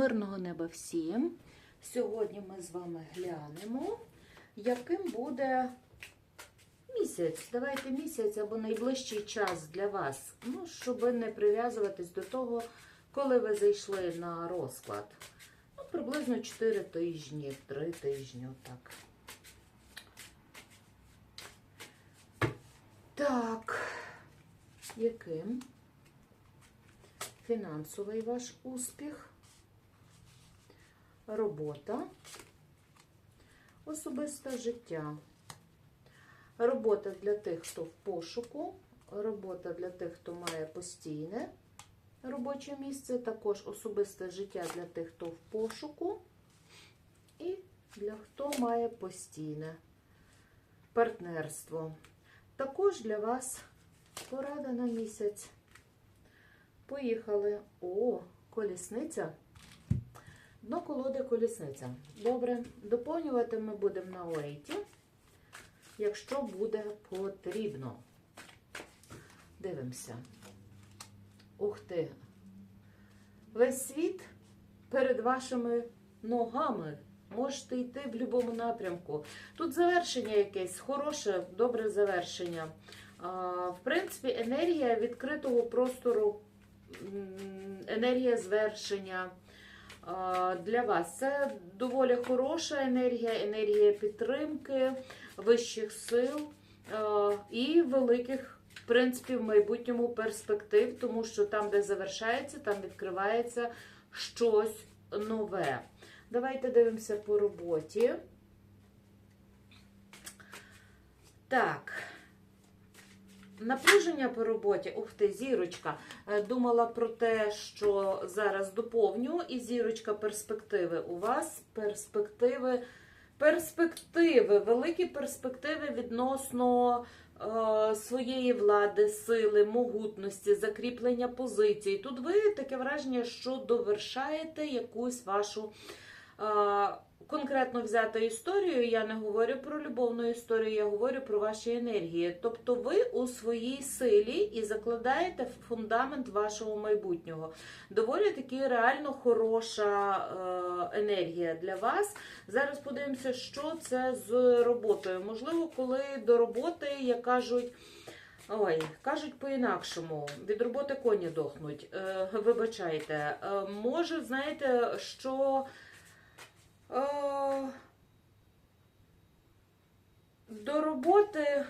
Мирного неба всім. Сьогодні ми з вами глянемо, яким буде місяць. Давайте місяць або найближчий час для вас. Ну, щоб не прив'язуватись до того, коли ви зайшли на розклад. Ну, приблизно 4 тижні, 3 тижні, отак. Так, яким? Фінансовий ваш успіх, робота, особисте життя. Робота для тих, хто в пошуку, робота для тих, хто має постійне робоче місце, також особисте життя для тих, хто в пошуку, і для хто має постійне партнерство. Також для вас порада на місяць. Поїхали. О, колісниця. Дно колоди колісниця. Добре, доповнювати ми будемо на ойті, якщо буде потрібно. Дивимося. Ух ти! Весь світ перед вашими ногами. Можете йти в будь-якому напрямку. Тут завершення якесь, хороше, добре завершення. В принципі, енергія відкритого простору, енергія звершення для вас. Це доволі хороша енергія, енергія підтримки, вищих сил і великих. В принципі, в майбутньому перспектив, тому що там, де завершається, там відкривається щось нове. Давайте дивимося по роботі. Так. Напруження по роботі, ух ти, зірочка. Е, Думала про те, що зараз доповню, і зірочка перспективи. У вас перспективи, перспективи, великі перспективи відносно е, своєї влади, сили, могутності, закріплення позицій. Тут ви таке враження, що довершаєте якусь вашу. е, конкретно взята історію, я не говорю про любовну історію, я говорю про ваші енергії. Тобто ви у своїй силі і закладаєте фундамент вашого майбутнього. Доволі таки реально хороша е, енергія для вас. Зараз подивимося, що це з роботою. Можливо, коли до роботи, як кажуть. Ой, кажуть по-інакшому, від роботи коні дохнуть. Е, вибачайте. Е, може, знаєте, що до роботи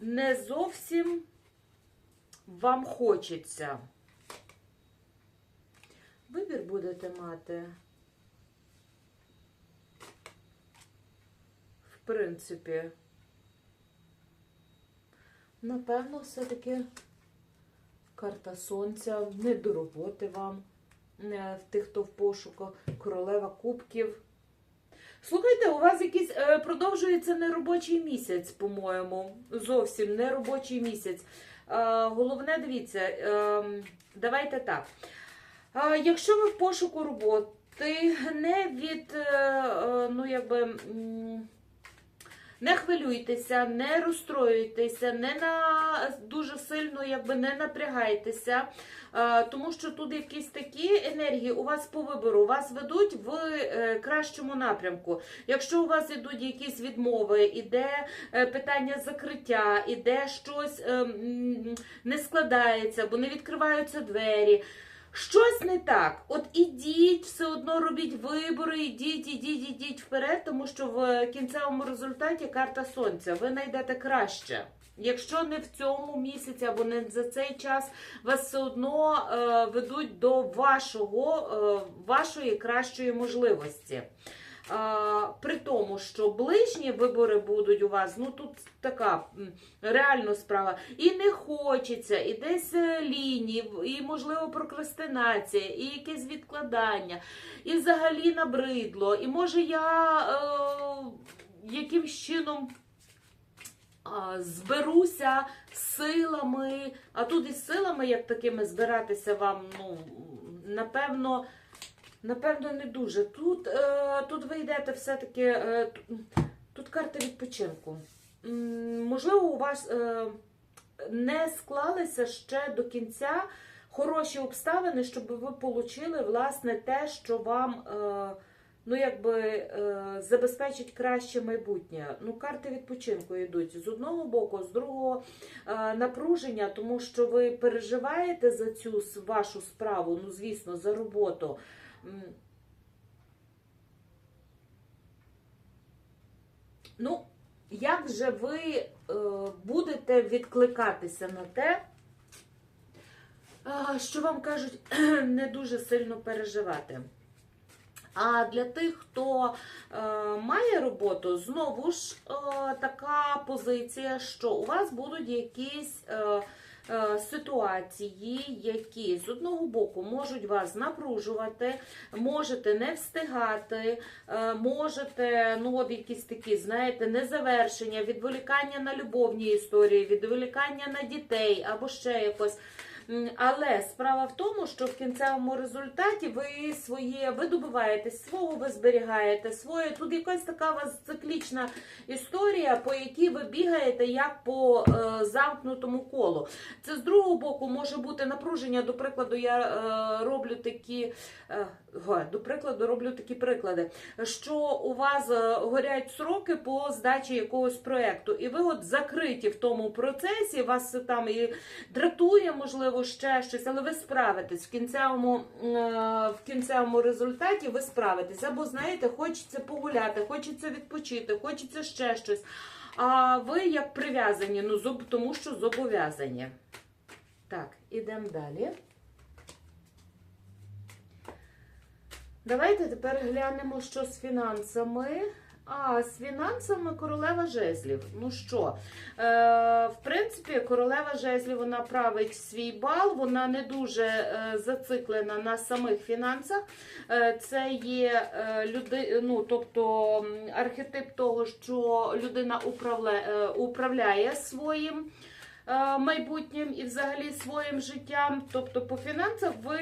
не зовсім вам хочеться. Вибір будете мати. В принципі, напевно, все-таки карта сонця не до роботи вам. Е, в тих, хто в пошуку, королева кубків. Слухайте, у вас якийсь е, продовжується неробочий місяць, по-моєму. Зовсім неробочий місяць. Е, головне, дивіться, давайте так. Якщо ви в пошуку роботи, не від, ну, якби. Не хвилюйтеся, не розстроюйтеся, не на дуже сильно якби не напрягайтеся, е, тому що тут якісь такі енергії у вас по вибору, вас ведуть в е, кращому напрямку. Якщо у вас ідуть якісь відмови, іде е, питання закриття, іде щось е, не складається, бо не відкриваються двері. Щось не так. От ідіть, все одно робіть вибори, ідіть, ідіть, ідіть вперед, тому що в кінцевому результаті карта сонця ви знайдете краще. Якщо не в цьому місяці або не за цей час, вас все одно е, ведуть до вашого, е, вашої кращої можливості. При тому, що ближні вибори будуть у вас, ну тут така м, реально справа. І не хочеться, і десь е, лінів, і, можливо, прокрастинація, і якесь відкладання, і взагалі набридло. І може я е, якимсь чином. а, Зберуся силами, а тут із силами, як такими збиратися вам, ну, напевно, Напевно, не дуже. Тут е, тут ви йдете все-таки. Е, тут, карта відпочинку. Можливо, у вас е, не склалися ще до кінця хороші обставини, щоб ви отримали власне те, що вам ну, якби, забезпечить краще майбутнє. Ну, карти відпочинку йдуть з одного боку, з другого напруження, тому що ви переживаєте за цю вашу справу, ну, звісно, за роботу. Ну, як же ви е, будете відкликатися на те, що вам кажуть, не дуже сильно переживати? А для тих, хто е, має роботу, знову ж е, така позиція, що у вас будуть якісь е, ситуації, які з одного боку можуть вас напружувати, можете не встигати, е, можете, ну от якісь такі, знаєте, незавершення, відволікання на любовні історії, відволікання на дітей або ще якось. Але справа в тому, що в кінцевому результаті ви своє ви добиваєтесь свого, ви зберігаєте своє. Тут якась така у вас циклічна історія, по якій ви бігаєте як по е, замкнутому колу. Це з другого боку може бути напруження. До прикладу, я е, роблю такі е, до прикладу, роблю такі приклади, що у вас е, горять сроки по здачі якогось проекту, і ви от закриті в тому процесі, вас там і дратує, можливо, ще щось, але ви справитесь в кінцевому, е, в кінцевому результаті. Ви справитесь. Або знаєте, хочеться погуляти, хочеться відпочити, хочеться ще щось. А ви як прив'язані, ну зоб- тому що зобов'язані. Так, ідемо далі. Давайте тепер глянемо, що з фінансами. А, з фінансами королева жезлів. Ну що, е, в принципі, королева жезлів вона править свій бал, вона не дуже е, зациклена на самих фінансах. Е, це є е, люди, ну, тобто архетип того, що людина управляє, е, управляє своїм майбутнім і взагалі своїм життям. Тобто по фінансах ви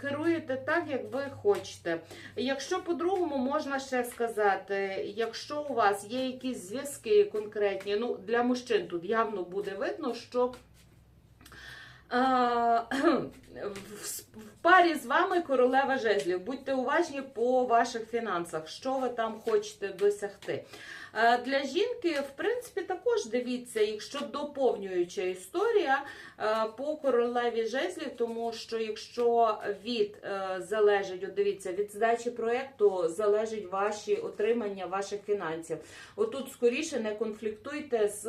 керуєте так, як ви хочете. Якщо по-другому можна ще сказати, якщо у вас є якісь зв'язки конкретні, ну для мужчин тут явно буде видно, що. е, в парі з вами королева жезлів. Будьте уважні по ваших фінансах, що ви там хочете досягти. Е, Для жінки, в принципі, також дивіться, якщо доповнююча історія е, по королеві жезлів, тому що якщо від е, залежить, от дивіться, від здачі проєкту залежить ваші отримання ваших фінансів. Отут скоріше не конфліктуйте з.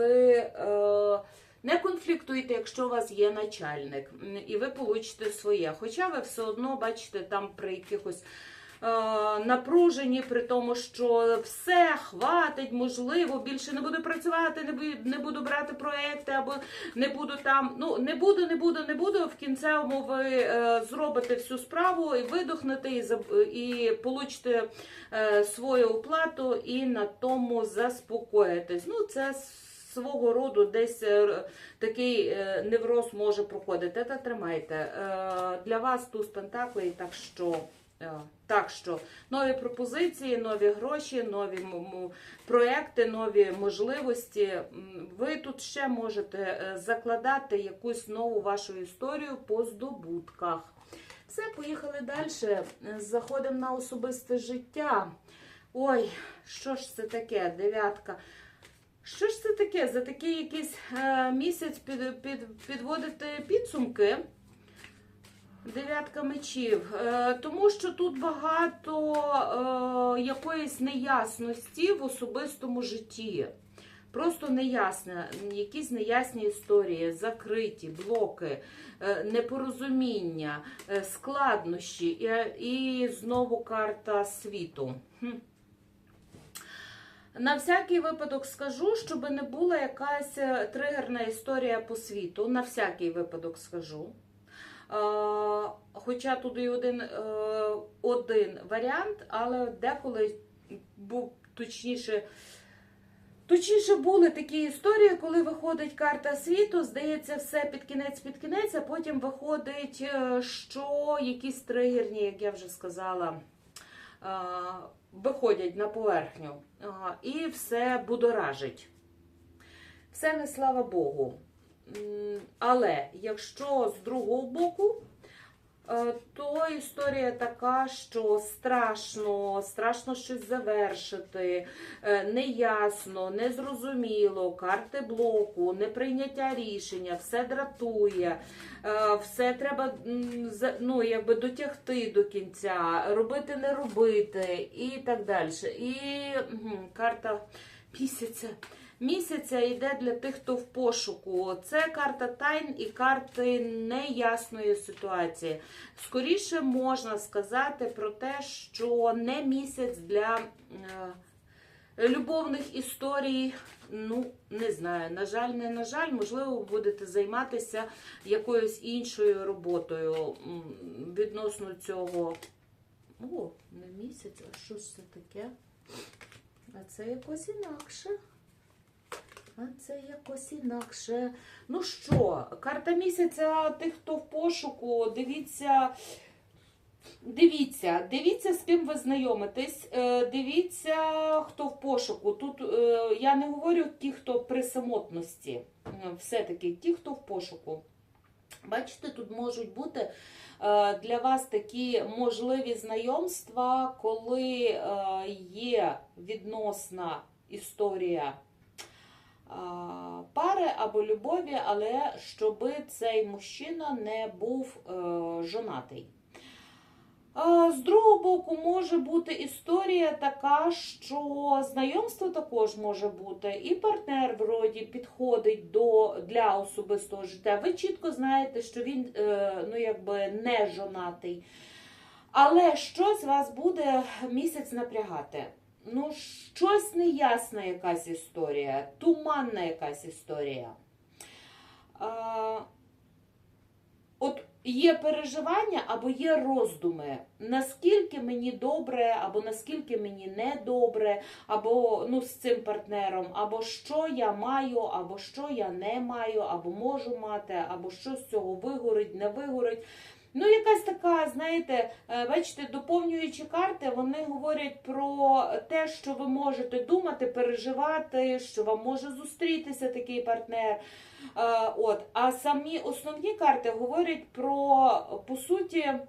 Не конфліктуйте, якщо у вас є начальник, і ви получите своє. Хоча ви все одно бачите там при якихось напружені, при тому, що все хватить, можливо, більше не буду працювати, не буду, не буду брати проекти, або не буду там. Ну не буду, не буду, не буду. В кінцевому ви е, зробите всю справу і видохнете, і і получите е, свою оплату, і на тому заспокоїтесь. Ну, це свого роду десь е, такий е, невроз може проходити. Та тримайте. Е, Для вас туз пентаклей, так що. Е, Так що нові пропозиції, нові гроші, нові проекти, нові можливості. Ви тут ще можете е, закладати якусь нову вашу історію по здобутках. Все, поїхали далі. Заходимо на особисте життя. Ой, що ж це таке? Дев'ятка. Що ж це таке? За такий якийсь е, місяць під, під, підводити підсумки. Дев'ятка мечів. Е, тому що тут багато е, якоїсь неясності в особистому житті. Просто неясне, якісь неясні історії, закриті, блоки, е, непорозуміння, складнощі і, знову карта світу. На всякий випадок скажу, щоб не була якась тригерна історія по світу. На всякий випадок скажу. Е, Хоча тут і один, е, один варіант, але деколи був точніше. Точніше були такі історії, коли виходить карта світу, здається, все під кінець під кінець, а потім виходить, е, що якісь тригерні, як я вже сказала, виходять на поверхню. І все будоражить. Все не слава Богу. Але якщо з другого боку е, то історія така, що страшно, страшно щось завершити, е, неясно, незрозуміло, карти блоку, неприйняття рішення, все дратує, е, все треба ну, якби дотягти до кінця, робити, не робити і так далі. І карта місяця. Місяця йде для тих, хто в пошуку. Це карта тайн і карти неясної ситуації. Скоріше можна сказати про те, що не місяць для е, любовних історій. Ну, не знаю, на жаль, не на жаль, можливо, ви будете займатися якоюсь іншою роботою відносно цього. О, не місяць, а що ж це таке? А це якось інакше. А це якось інакше. Ну що, карта місяця тих, хто в пошуку, дивіться. Дивіться, дивіться, з ким ви знайомитесь. е, Дивіться, хто в пошуку. Тут е, я не говорю ті, хто при самотності. Е, Все-таки ті, хто в пошуку. Бачите, тут можуть бути для вас такі можливі знайомства, коли є відносна історія пари або любові, але щоб цей мужчина не був е, жонатий. З другого боку, може бути історія така, що знайомство також може бути, і партнер вроді підходить до, для особистого життя. Ви чітко знаєте, що він е, ну, якби не жонатий. Але щось вас буде місяць напрягати. Ну, щось неясна якась історія, туманна якась історія. А, от є переживання або є роздуми, наскільки мені добре, або наскільки мені не добре, або ну, з цим партнером, або що я маю, або що я не маю, або можу мати, або що з цього вигорить, не вигорить. Ну, якась така, знаєте, е, бачите, доповнюючі карти, вони говорять про те, що ви можете думати, переживати, що вам може зустрітися такий партнер. Е, От. А самі основні карти говорять про, по суті, е,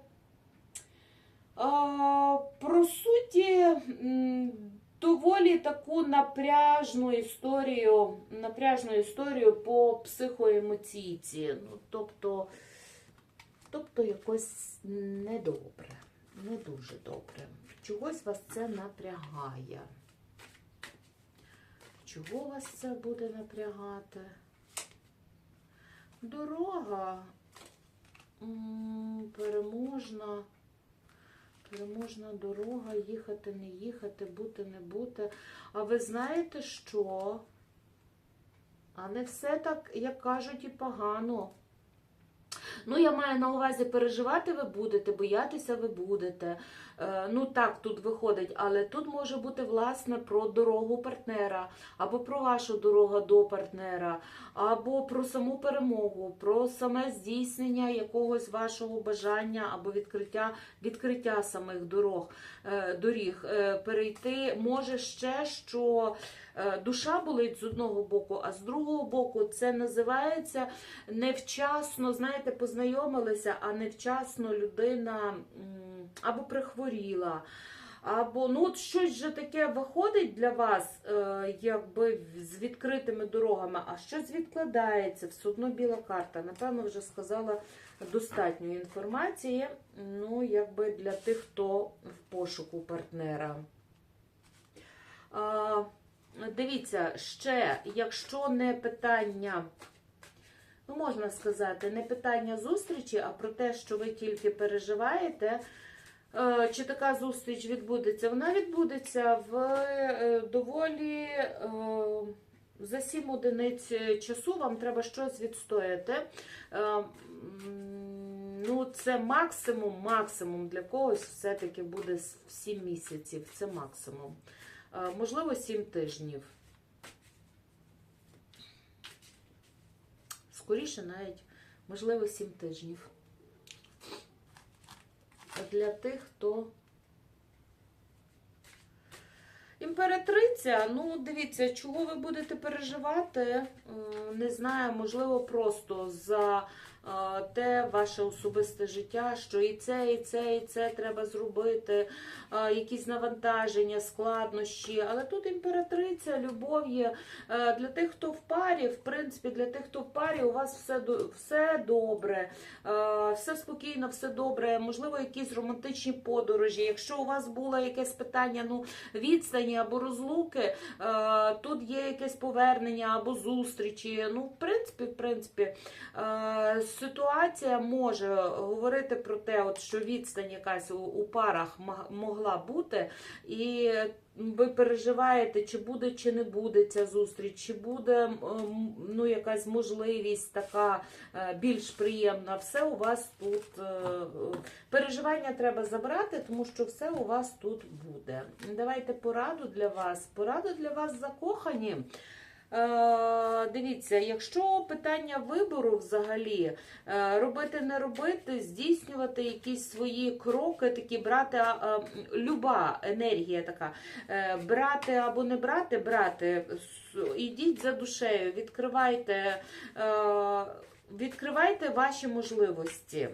про суті, доволі таку напряжну історію, напряжну історію по психоемоційці. Ну, тобто, тобто якось недобре, не дуже добре. Чогось вас це напрягає. Чого вас це буде напрягати? Дорога переможна. Переможна дорога, їхати, не їхати, бути, не бути. А ви знаєте що? А не все так, як кажуть, і погано. Ну, я маю на увазі, переживати ви будете, боятися ви будете. Е, Ну так, тут виходить, але тут може бути власне про дорогу партнера, або про вашу дорогу до партнера, або про саму перемогу, про саме здійснення якогось вашого бажання або відкриття, відкриття самих дорог, е, доріг. Е, Перейти може ще, що душа болить з одного боку, а з другого боку це називається невчасно, знаєте, познайомилися, а невчасно людина або прихворіла. Або ну от щось же таке виходить для вас, е, якби з відкритими дорогами, а щось відкладається, все одно біла карта. Напевно, вже сказала достатньо інформації. Ну, якби для тих, хто в пошуку партнера. Дивіться, ще, якщо не питання, ну можна сказати, не питання зустрічі, а про те, що ви тільки переживаєте. Е, Чи така зустріч відбудеться? Вона відбудеться в е, доволі е, за 7 одиниць часу. Вам треба щось відстояти. Ну, це максимум, максимум для когось все-таки буде 7 місяців. Це максимум. Можливо, 7 тижнів. Скоріше навіть, можливо, 7 тижнів для тих, хто. Імператриця, ну дивіться, чого ви будете переживати, не знаю, можливо, просто за те ваше особисте життя, що і це, і це, і це треба зробити, якісь навантаження, складнощі. Але тут імператриця, любов є Е, для тих, хто в парі, в принципі, для тих, хто в парі, у вас все все добре, е, все спокійно, все добре. Можливо, якісь романтичні подорожі. Якщо у вас було якесь питання, ну відстані або розлуки, е, тут є якесь повернення або зустрічі. Ну, в принципі, в принципі, ситуація може говорити про те, от що відстань якась у, парах могла бути, і ви переживаєте, чи буде, чи не буде ця зустріч, чи буде ну, якась можливість така е, більш приємна. Все у вас тут е, переживання треба забрати, тому що все у вас тут буде. Давайте пораду для вас. Пораду для вас закохані. Е, Дивіться, якщо питання вибору взагалі е, робити, не робити, здійснювати якісь свої кроки, такі брати люба енергія така, е, брати або не брати, брати, ідіть за душею, відкривайте, відкривайте ваші можливості.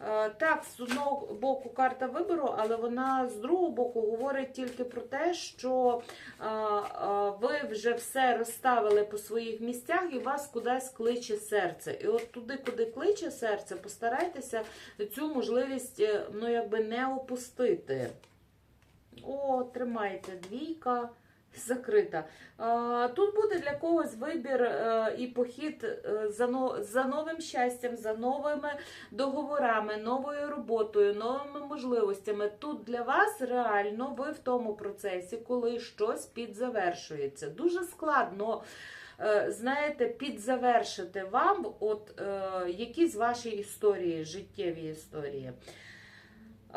Е, Так, з одного боку карта вибору, але вона з другого боку говорить тільки про те, що е, е, ви вже все розставили по своїх місцях і вас кудись кличе серце. І от туди, куди кличе серце, постарайтеся цю можливість ну, якби не опустити. О, тримайте, двійка. Закрита. Тут буде для когось вибір е, і похід е, за, новим щастям, за новими договорами, новою роботою, новими можливостями. Тут для вас реально ви в тому процесі, коли щось підзавершується. Дуже складно. е, Знаєте, підзавершити вам от якісь ваші історії, життєві історії.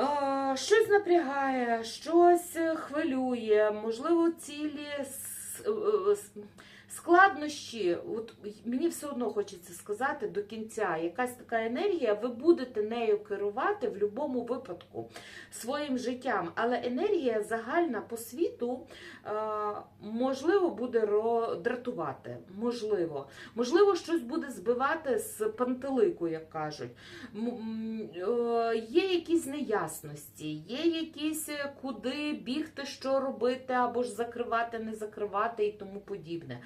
Е, Щось напрягає, щось хвилює, можливо, цілі е, с- складнощі. От мені все одно хочеться сказати до кінця, якась така енергія, ви будете нею керувати в будь-якому випадку своїм життям. Але енергія загальна по світу е, можливо буде дратувати. Можливо, можливо, щось буде збивати з пантелику, як кажуть. Е, Є якісь неясності, є якісь е, куди бігти, що робити, або ж закривати, не закривати і тому подібне.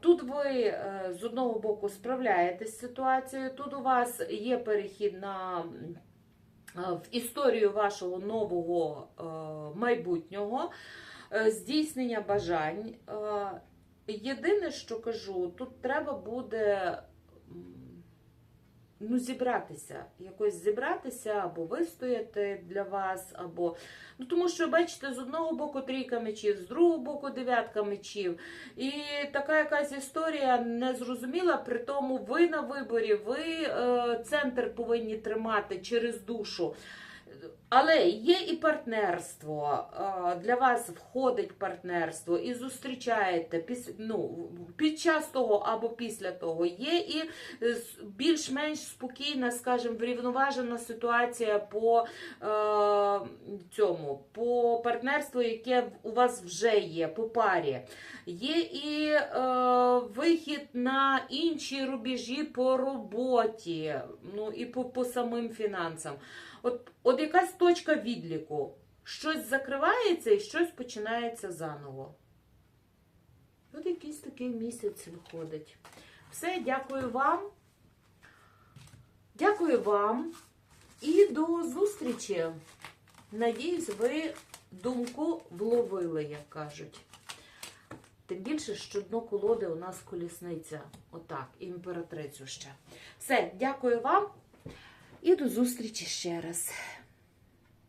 Тут ви е, з одного боку справляєтесь з ситуацією, тут у вас є перехід на е, в історію вашого нового е, майбутнього, здійснення бажань. Єдине, що кажу, тут треба буде ну, зібратися, якось зібратися, або вистояти для вас, або. Ну, тому що, бачите, з одного боку трійка мечів, з другого боку дев'ятка мечів. І така якась історія незрозуміла, при тому ви на виборі, ви е, центр повинні тримати через душу. Але є і партнерство. Для вас входить партнерство, і зустрічаєте ну, під час того або після того. Є і е, більш-менш спокійна, скажімо, врівноважена ситуація по е, цьому, по партнерству, яке у вас вже є, по парі. Є і е, вихід на інші рубежі по роботі, ну і по, по самим фінансам. От, от якась точка відліку. Щось закривається і щось починається заново. От якийсь такий місяць виходить. Все, дякую вам. Дякую вам і до зустрічі. Надіюсь, ви думку вловили, як кажуть. Тим більше, що дно колоди у нас колісниця. Отак, імператрицю ще. Все, дякую вам і до зустрічі ще раз.